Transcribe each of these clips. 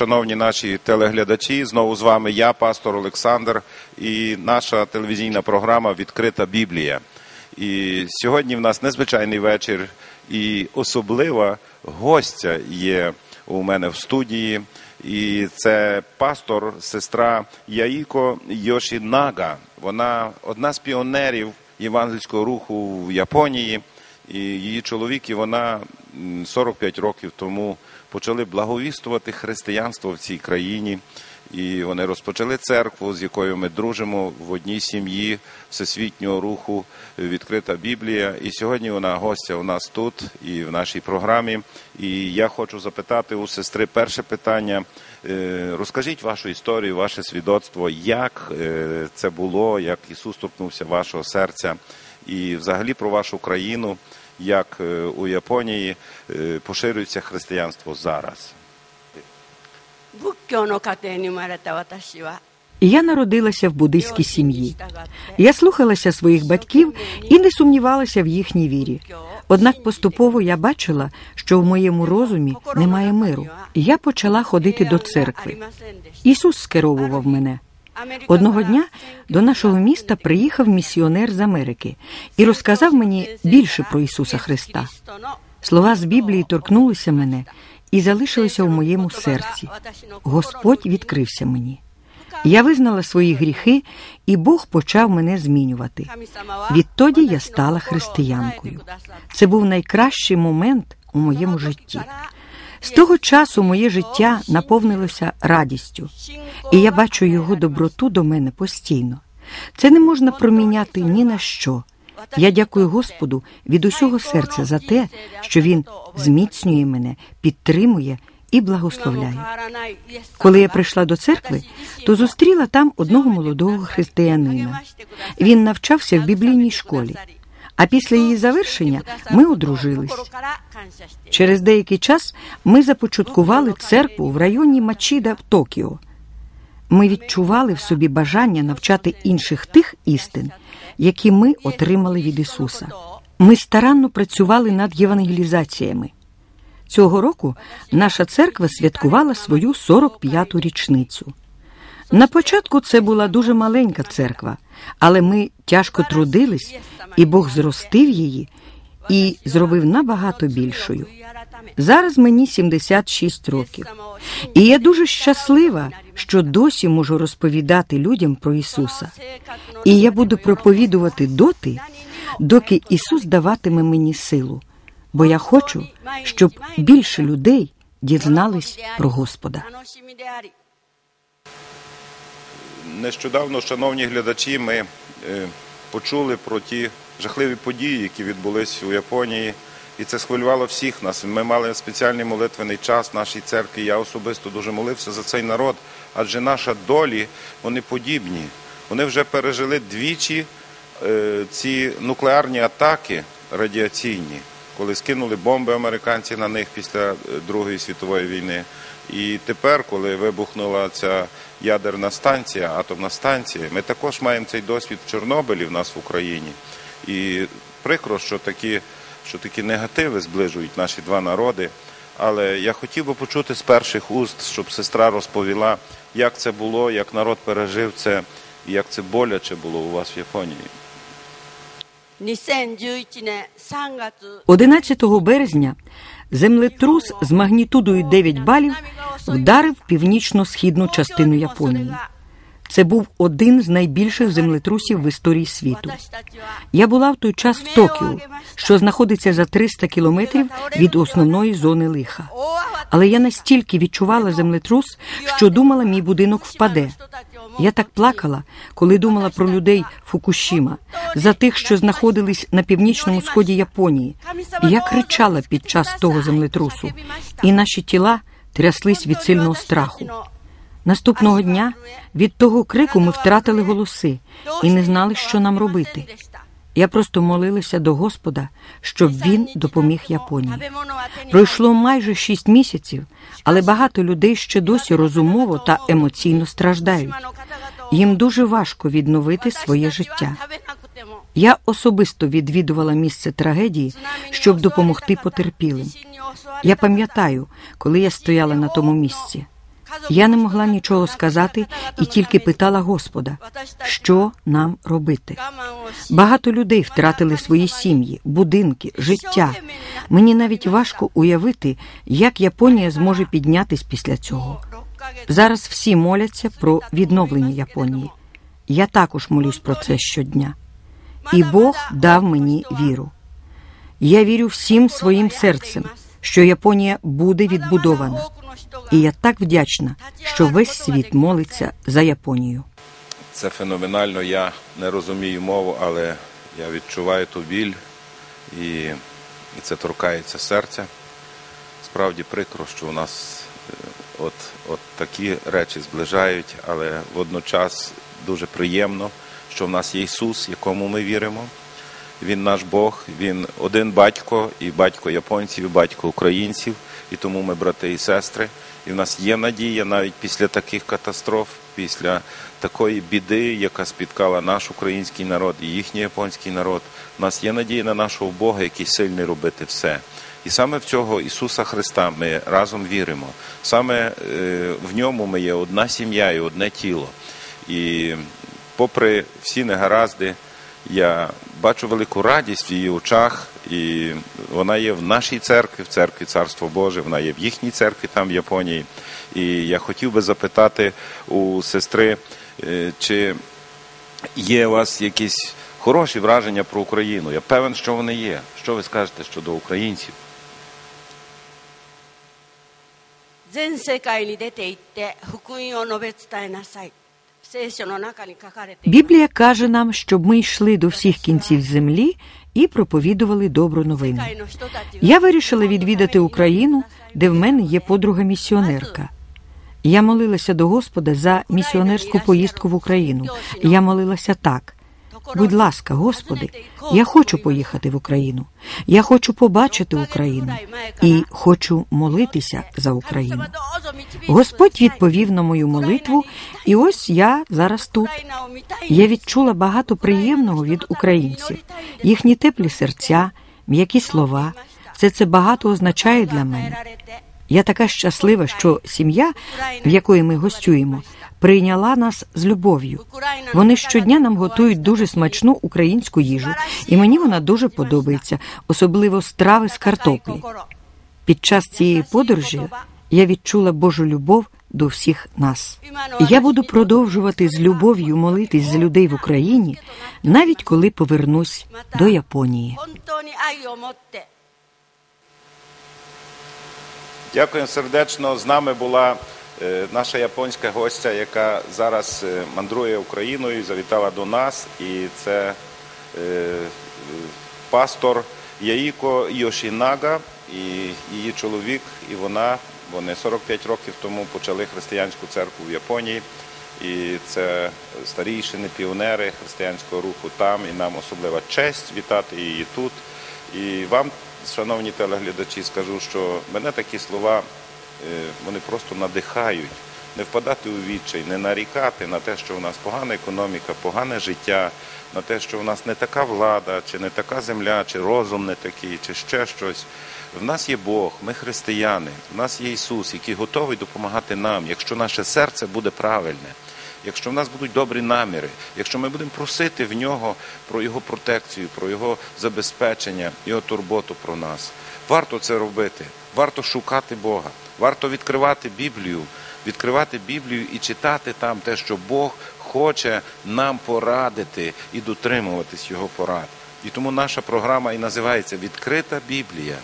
шановні наші телеглядачі. Знову з вами я, пастор Олександр, і наша телевізійна програма Відкрита Біблія. І сьогодні в нас незвичайний вечір, і особлива гостя є у мене в студії. І це пастор, сестра Яїко Йошінага. Вона одна з піонерів євангельського руху в Японії. І її чоловік і вона 45 років тому почали благовістувати християнство в цій країні. І вони розпочали церкву, з якою ми дружимо в одній сім'ї всесвітнього руху відкрита Біблія. І сьогодні вона гостя у нас тут і в нашій програмі. І я хочу запитати у сестри перше питання. Е, Розкажіть вашу історію, ваше свідоцтво, як е, це було, як Ісус торкнувся вашого серця, і взагалі про вашу країну, як е, у Японії е, поширюється християнство зараз. Я народилася в буддийській сім'ї. Я слухалася своїх батьків і не сумнівалася в їхній вірі. Однак поступово я бачила, що в моєму розумі немає миру. Я почала ходити до церкви. Ісус скеровував мене. Одного дня до нашого міста приїхав місіонер з Америки і розказав мені більше про Ісуса Христа. Слова з Біблії торкнулися мене і залишилися в моєму серці. Господь відкрився мені. Я визнала свої гріхи, і Бог почав мене змінювати. Відтоді я стала християнкою. Це був найкращий момент у моєму житті. З того часу моє життя наповнилося радістю, і я бачу його доброту до мене постійно. Це не можна проміняти ні на що. Я дякую Господу від усього серця за те, що Він зміцнює мене, підтримує і благословляє. Коли я прийшла до церкви, то зустріла там одного молодого християнина. Він навчався в біблійній школі. А після її завершення ми одружились. Через деякий час ми започаткували церкву в районі Мачіда в Токіо. Ми відчували в собі бажання навчати інших тих істин, які ми отримали від Ісуса. Ми старанно працювали над євангелізаціями. Цього року наша церква святкувала свою 45-ту річницю. На початку це була дуже маленька церква, але ми тяжко трудились, і Бог зростив її і зробив набагато більшою. Зараз мені 76 років, і я дуже щаслива, що досі можу розповідати людям про Ісуса. І я буду проповідувати доти, доки Ісус даватиме мені силу, бо я хочу, щоб більше людей дізнались про Господа. Нещодавно, шановні глядачі, ми е, почули про ті жахливі події, які відбулись у Японії, і це схвилювало всіх нас. Ми мали спеціальний молитвений час в нашій церкві. Я особисто дуже молився за цей народ, адже наша долі вони подібні. Вони вже пережили двічі е, ці нуклеарні атаки радіаційні коли скинули бомби американці на них після е, Другої світової війни. І тепер, коли вибухнула ця ядерна станція, атомна станція, ми також маємо цей досвід в Чорнобилі в нас в Україні. І прикро, що такі, що такі негативи зближують наші два народи. Але я хотів би почути з перших уст, щоб сестра розповіла, як це було, як народ пережив це, і як це боляче було у вас в Японії. 2011年3月11 березня землетрус з магнітудою 9 балів вдарив північно-східну частину Японії. Це був один з найбільших землетрусів в історії світу. Я була в той час в Токіо, що знаходиться за 300 кілометрів від основної зони лиха. Але я настільки відчувала землетрус, що думала, мій будинок впаде. Я так плакала, коли думала про людей Фукушіма, за тих, що знаходились на північному сході Японії. Я кричала під час того землетрусу, і наші тіла тряслись від сильного страху. Наступного дня від того крику ми втратили голоси і не знали, що нам робити. Я просто молилася до Господа, щоб він допоміг Японії. Пройшло майже шість місяців, але багато людей ще досі розумово та емоційно страждають. Їм дуже важко відновити своє життя. Я особисто відвідувала місце трагедії, щоб допомогти потерпілим. Я пам'ятаю, коли я стояла на тому місці. Я не могла нічого сказати і тільки питала Господа, що нам робити. Багато людей втратили свої сім'ї, будинки, життя. Мені навіть важко уявити, як Японія зможе піднятись після цього. Зараз всі моляться про відновлення Японії. Я також молюсь про це щодня. І Бог дав мені віру. Я вірю всім своїм серцем, що Японія буде відбудована. І я так вдячна, що весь світ молиться за Японію. Це феноменально. Я не розумію мову, але я відчуваю ту біль, і, це торкається серця. Справді прикро, що у нас е, от, от такі речі зближають, але водночас дуже приємно, що в нас є Ісус, якому ми віримо. Він наш Бог, Він один батько, і батько японців, і батько українців, і тому ми брати і сестри. І в нас є надія навіть після таких катастроф, після такої біди, яка спіткала наш український народ і їхній японський народ. У нас є надія на нашого Бога, який сильний робити все. І саме в цього Ісуса Христа ми разом віримо. Саме е, в ньому ми є одна сім'я і одне тіло. І попри всі негаразди, я бачу велику радість в її очах, і вона є в нашій церкві, в церкві Царство Боже, вона є в їхній церкві там в Японії. І я хотів би запитати у сестри, е, чи є у вас якісь хороші враження про Україну? Я певен, що вони є. Що ви скажете щодо українців? 全世界に出て行って福音を述べ伝えなさい聖書の中に書かれています Біблія каже нам, щоб ми йшли до всіх кінців землі і проповідували добру новину. 世界の人たちは Я вирішила відвідати Україну, де в мене є подруга місіонерка. Я молилася до Господа за місіонерську поїздку в Україну. Я молилася так. Будь ласка, Господи, я хочу поїхати в Україну. Я хочу побачити Україну і хочу молитися за Україну. Господь відповів на мою молитву, і ось я зараз тут. Я відчула багато приємного від українців, їхні теплі серця, м'які слова. Все це багато означає для мене. Я така щаслива, що сім'я, в якої ми гостюємо, прийняла нас з любов'ю. Вони щодня нам готують дуже смачну українську їжу, і мені вона дуже подобається, особливо страви з картоплі. Під час цієї подорожі я відчула Божу любов до всіх нас. Я буду продовжувати з любов'ю молитись за людей в Україні, навіть коли повернусь до Японії. Дякую сердечно. З нами була наша японська гостя, яка зараз е, мандрує Україною, завітала до нас. І це е, е, пастор Яїко Йошінага і її чоловік, і вона. Вони 45 років тому почали християнську церкву в Японії. І це старійшини, піонери християнського руху там. І нам особлива честь вітати її тут. І вам, шановні телеглядачі, скажу, що мене такі слова е, вони просто надихають. Не впадати у відчай, не нарікати на те, що у нас погана економіка, погане життя, на те, що у нас не така влада, чи не така земля, чи розум не такий, чи ще щось. В нас є Бог, ми християни, в нас є Ісус, який готовий допомагати нам, якщо наше серце буде правильне. Якщо в нас будуть добрі наміри, якщо ми будемо просити в нього про його протекцію, про його забезпечення, його турботу про нас, варто це робити, варто шукати Бога, варто відкривати Біблію, відкривати Біблію і читати там те, що Бог хоче нам порадити і дотримуватись його порад. І тому наша програма і називається Відкрита Біблія.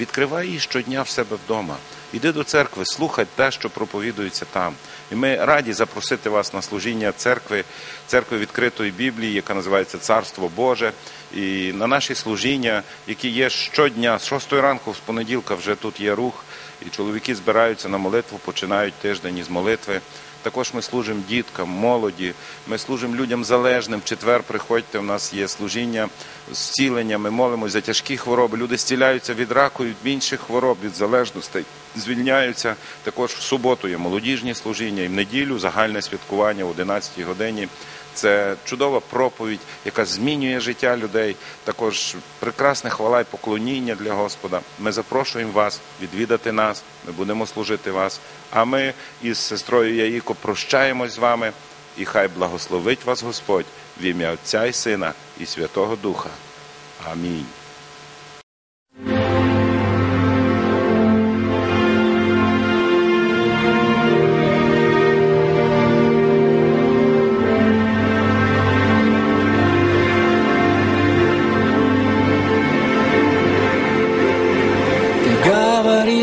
Відкривай її щодня в себе вдома. Іди до церкви, слухай те, що проповідується там. І ми раді запросити вас на служіння церкви, церкви відкритої Біблії, яка називається Царство Боже. І на наші служіння, які є щодня, з 6 ранку, з понеділка вже тут є рух, і чоловіки збираються на молитву, починають тиждень із молитви. Також ми служимо діткам, молоді, ми служимо людям залежним. В четвер приходьте, у нас є служіння зцілення, ми молимось за тяжкі хвороби. Люди зціляються від раку від інших хвороб, від залежностей. Звільняються. Також в суботу є молодіжні служіння і в неділю загальне святкування о 11 годині. Це чудова проповідь, яка змінює життя людей. Також прекрасне хвала і поклоніння для Господа. Ми запрошуємо вас відвідати нас. Ми будемо служити вас. А ми із сестрою Яїко прощаємось з вами. І хай благословить вас Господь в ім'я Отця і Сина і Святого Духа. Амінь.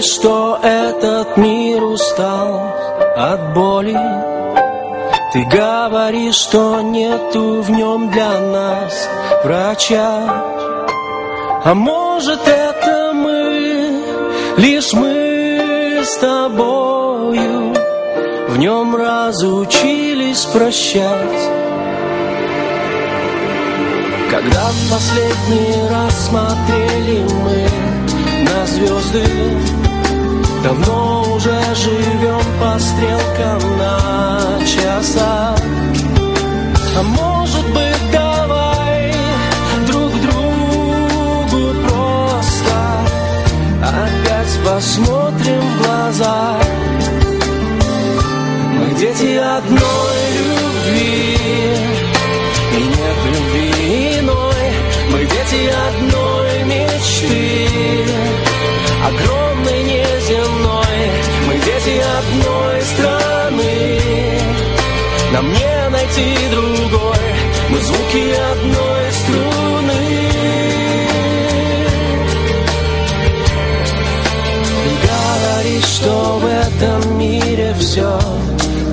Что этот мир устал от боли. Ты говоришь, что нету в нем для нас врача. А может это мы, лишь мы с тобою в нем разучились прощать. Когда в последний раз смотрели мы на звезды, давно уже живем по стрелкам на часах. А может быть, давай друг другу просто опять посмотрим в глаза. Мы дети одной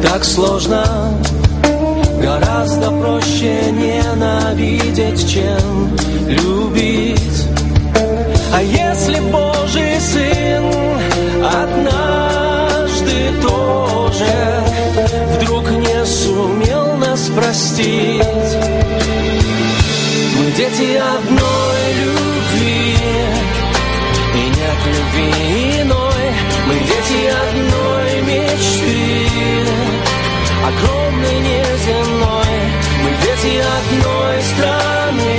так сложно. Гораздо проще ненавидеть, чем любить. А если Божий Сын однажды тоже вдруг не сумел нас простить, мы дети одной любви, и нет любви иной, мы дети одной мечты огромный неземной Мы дети одной страны.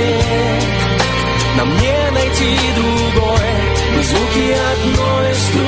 Нам не найти другой Мы звуки одной струны